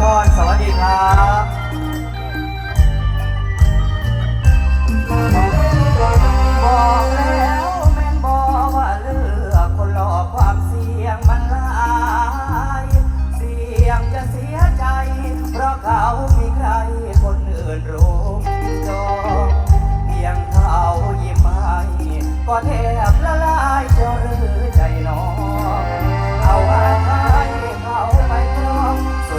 พรสวัสดีครับบอกแล้วแม่นบอกว่าเลือกคนหลอกความเสี่ยงมันลายเสี่ยงจะเสียใจ เพราะเขามีใครคนอื่นรู้จองเพียงเขายิ้มให้ก็แทบละลายเจ้าหรือใจน้องเอาอา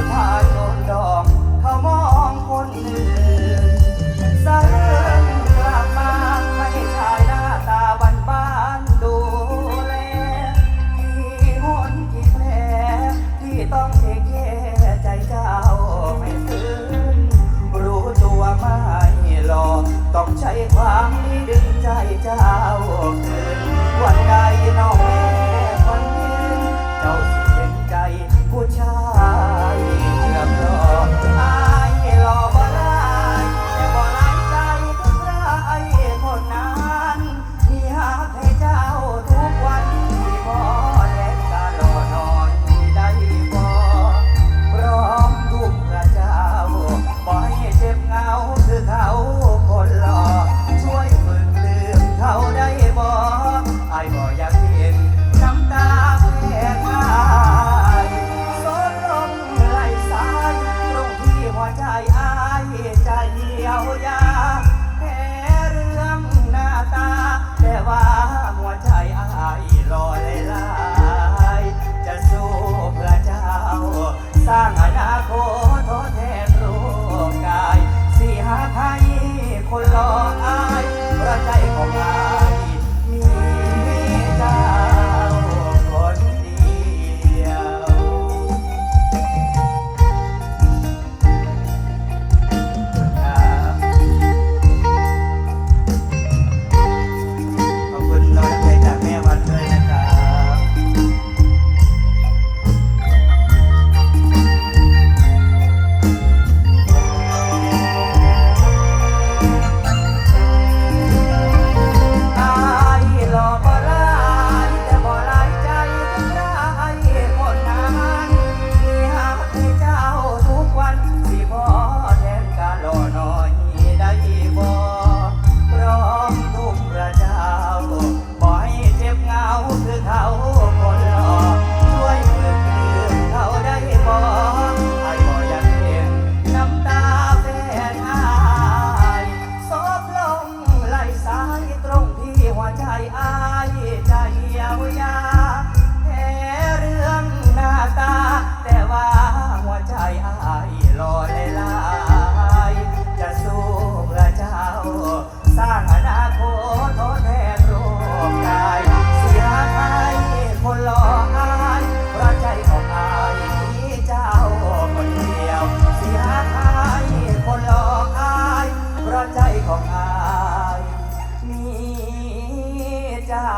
พาชมดอกเขามองคนอื่นสะเอิกลับมาให้ชายหน้าตาบานบานดูแลกี่หนกี่แผที่ต้องเทแค่ใจเจ้าไม่ฟื้นรู้ตัวไม่หลอต้องใช้ความดึงใจเจ้าคนวันใดน้อง 홀로 ใจอายรอเลยลายจะสู้เพื่อเจ้า สร้างอนาคตทดแทนโรคกาย เสียให้คนหลอกอายพราะใจของอายมีเจ้าคนเดียว เสียให้คนหลอกอายพราะใจของอายมีเจ้า